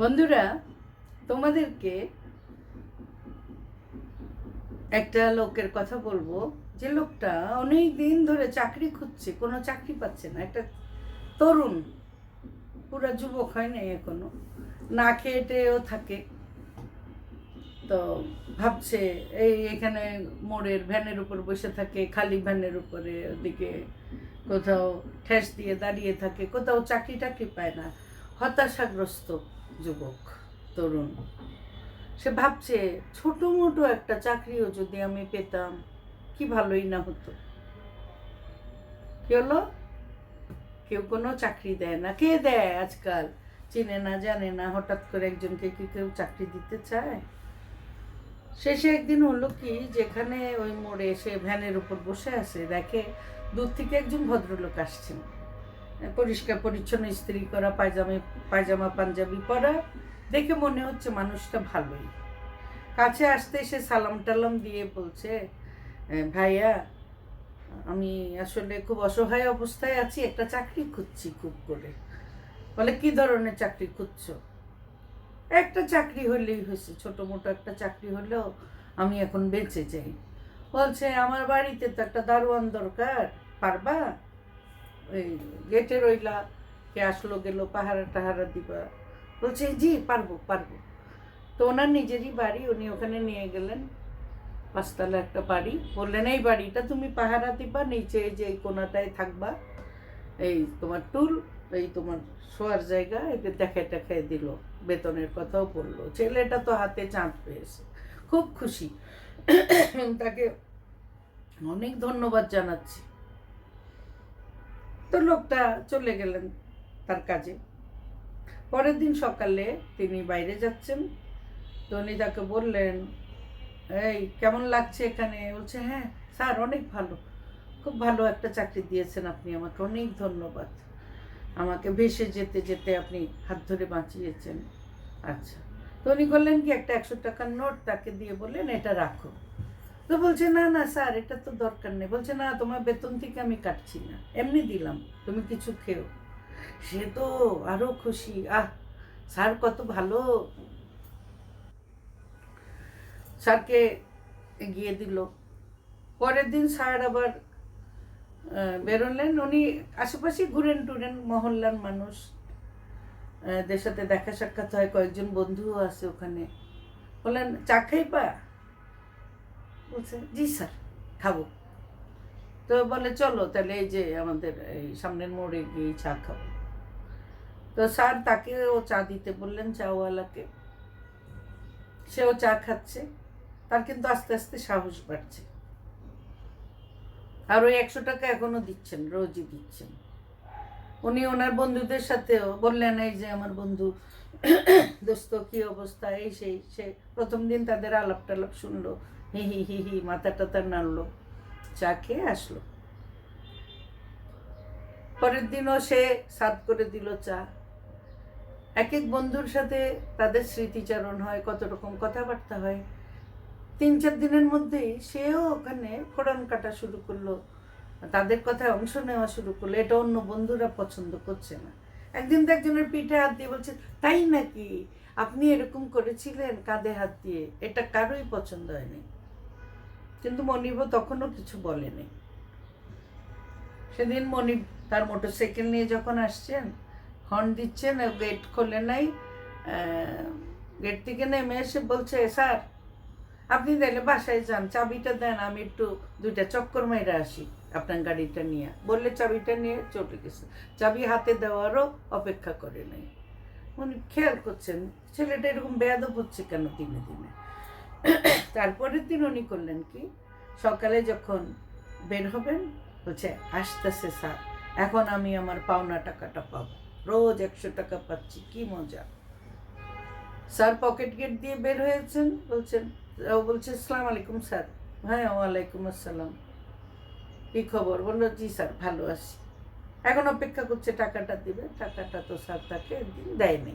বন্ধুরা, তোমাদেরকে একটা লোকের কথা বলব। যে লোকটা অনেক দিন ধরে চাকরি খুঁজছে, কোনো চাকরি পাচ্ছে না। একটা তরুণ, পুরা যুবক হয় নাই এখনও। না খেয়েটেও থাকে। তো ভাবছে, এই এখানে মোড়ের ভ্যানের উপর বসে থাকে, খালি ভ্যানের উপরে, ওদিকে কোথাও ঠেস দিয়ে দাঁড়িয়ে থাকে, কোথাও চাকরি টাকরি পায় না, হতাশাগ্রস্ত। যুবক, তরুণ। সে ভাবছে ছোট মোটো একটা চাকরিও যদি আমি পেতাম, কি ভালোই না হতো। কি হলো? কেউ কোনো চাকরি দেয় না। কে দেয় আজকাল? চিনে না, জানে না, হঠাৎ করে একজনকে কি কেউ চাকরি দিতে চায়? শেষে একদিন হলো কি, যেখানে ওই মোড়ে এসে ভ্যানের উপর বসে আছে, দেখে দূর থেকে একজন ভদ্রলোক আসছেন। পরিষ্কার পরিচ্ছন্ন, ইস্ত্রি করা, পায়জামা পায়জামা, পাঞ্জাবি পরা। দেখে মনে হচ্ছে মানুষটা ভালোই। কাছে আসতে সে সালাম টালাম দিয়ে বলছে ভাইয়া, আমি আসলে খুব অসহায় অবস্থায় আছি, একটা চাকরি খুঁজছি খুব করে। বলে, কি ধরনের চাকরি খুঁজছো? একটা চাকরি হলেই হয়েছে, ছোট মোটো একটা চাকরি হলেও আমি এখন বেঁচে যাই। বলছে, আমার বাড়িতে তো একটা দারোয়ান দরকার, পারবা? ওই গেটে রইলা, কে আসলো গেল, পাহারা টাহারা দিবা। বলছে, জি, পারব পারব। তো ওনার নিজেরই বাড়ি, উনি ওখানে নিয়ে গেলেন। পাঁচতলা একটা বাড়ি। বললেন, এই বাড়িটা তুমি পাহারা দিবা, নিচে যে কোনাটায় থাকবা, এই তোমার টুল, এই তোমার শোয়ার জায়গা একে দেখায় টেখায় দিল। বেতনের কথাও বলল। ছেলেটা তো হাতে চাঁদ পেয়েছে। খুব খুশি। তাকে অনেক ধন্যবাদ জানাচ্ছি। তো লোকটা চলে গেলেন তার কাজে। পরের দিন সকালে তিনি বাইরে যাচ্ছেন। উনি তাকে বললেন, এই, কেমন লাগছে এখানে? বলছে হ্যাঁ স্যার, অনেক ভালো। খুব ভালো একটা চাকরি দিয়েছেন আপনি, আমাকে অনেক ধন্যবাদ। আমাকে ভেসে যেতে যেতে আপনি হাত ধরে বাঁচিয়েছেন। আচ্ছা। তো উনি বললেন কি, একটা একশো টাকার নোট তাকে দিয়ে বললেন, এটা রাখো। তো বলছে, না না, স্যার, এটা তো দরকার নেই। বলছে, না, তোমার বেতন থেকে আমি কাটছি না। এমনি দিলাম, তুমি কিছু খেও। সে তো আরও খুশি, আহ, স্যার কত ভালো। স্যারকে এগিয়ে দিল। পরের দিন স্যার আবার বেরোলেন। উনি আশেপাশে ঘুরেন টুরেন, মহল্লার মানুষ। দের সাথে দেখা সাক্ষাৎ হয়, কয়েকজন বন্ধুও আছে ওখানে। বললেন, চা খাইবা? বলছে, জি স্যার, খাব। তো বলে, চলো তাহলে এই যে আমাদের এই সামনের মোড়ে গিয়ে চা খাব। তো স্যার তাকে ও চা দিতে বললেন চাওয়ালাকে। সেও চা খাচ্ছে, তার কিন্তু আস্তে আস্তে সাহস বাড়ছে। আর ওই একশো টাকা এখনও দিচ্ছেন, রোজই দিচ্ছেন। উনি ওনার বন্ধুদের সাথেও বললেন, এই যে আমার বন্ধু, দোস্ত, কি অবস্থা? এই সেই, সে প্রথম দিন তাদের আলাপ টালাপ শুনলো। হি হি হি মাথা নাড়লো। চা খেয়ে আসলো। পরের দিনও সে সাদ করে দিল চা। এক এক বন্ধুর সাথে তাদের স্মৃতিচারণ হয়, কত রকম কথাবার্তা হয়। তিন, চার দিনের মধ্যেই সেও ওখানে ফোড়ন কাটা শুরু করল, তাদের কথায় অংশ নেওয়া শুরু করল। এটা অন্য বন্ধুরা পছন্দ করছে না। একদিন তো একজনের পিঠে হাত দিয়ে বলছে, তাই নাকি? আপনি এরকম করেছিলেন কাঁধে হাত দিয়ে। এটা কারোই পছন্দ হয়নি। কিন্তু মনিব তখনও কিছু বলেনি। সেদিন মনিব তার মোটর সাইকেল নিয়ে যখন আসছেন হর্ন দিচ্ছেন গেট খোলে নাই গেট থেকে নেমে এসে বলছে, স্যার, আপনি তাহলে বাসায় যান, চাবিটা দেন, আমি একটু দুইটা চক্কর মেরে আসি আপনার গাড়িটা নিয়ে। বললে চাবিটা নিয়ে চলে গেছে। চাবি হাতে দেওয়ারও অপেক্ষা করে নাই। উনি খেয়াল করছেন, ছেলেটা এরকম বেয়াদব হচ্ছে কেন দিনে দিনে? তারপরের দিন উনি করলেন কি? সকালে যখন বের হবেন, বলছে, আসতেছে স্যার, এখন আমি আমার পাওনা টাকাটা পাবো। রোজ একশো টাকা পাচ্ছি, কি মজা। স্যার পকেট গেট দিয়ে বের হয়েছেন, বলছেন, ও বলছে আসসালামু আলাইকুম স্যার। হ্যাঁ ওয়ালাইকুম আসসালাম। কি খবর? বলল, জি স্যার, ভালো আছি। এখন অপেক্ষা করছে, টাকাটা দিবে। টাকাটা তো স্যার তাকে দেয়নি।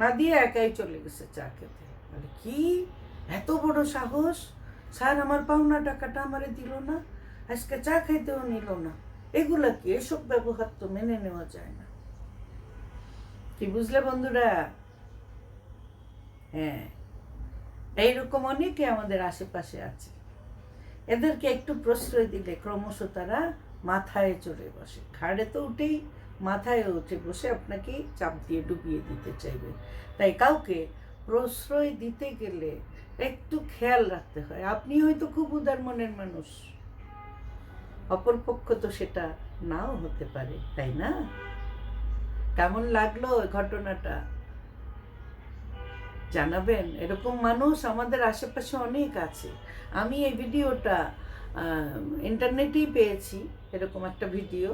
না, দিয়ে একাই চলে গেছে চা খেতে। বলে কি? এত বড় সাহস? স্যার, আমার পাওনা টাকাটা আমারে দিল না। আজকে চা খাইতেও নিল না। এগুলা কি? এসব ব্যবহার তো মেনে নেওয়া যায় না। কি বুঝলে বন্ধুরা? হ্যাঁ এইরকম অনেকে আমাদের আশেপাশে আছে। এদেরকে একটু প্রশ্রয় দিলে ক্রমশ তারা মাথায় চড়ে বসে। ঘাড়ে তো উঠেই মাথায় উঠে বসে আপনাকে চাপ দিয়ে ডুবিয়ে দিতে চাইবে। তাই কাউকে প্রশ্রয় দিতে গেলে একটু খেয়াল রাখতে হয়। আপনি হয়তো খুব উদার মনের মানুষ। অপরপক্ষ তো সেটা নাও হতে পারে, তাই না? কেমন লাগল ঘটনাটা? জানাবেন। এরকম মানুষ আমাদের আশেপাশে অনেক আছে। আমি এই ভিডিওটা ইন্টারনেটেই পেয়েছি এরকম একটা ভিডিও।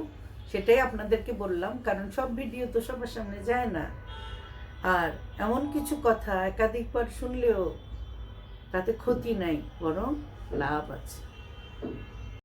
সেটাই আপনাদেরকে বললাম, কারণ সব ভিডিও তো সবার সামনে যায় না। আর এমন কিছু কথা একাধিকবার শুনলেও তাতে ক্ষতি নাই বরং লাভ আছে।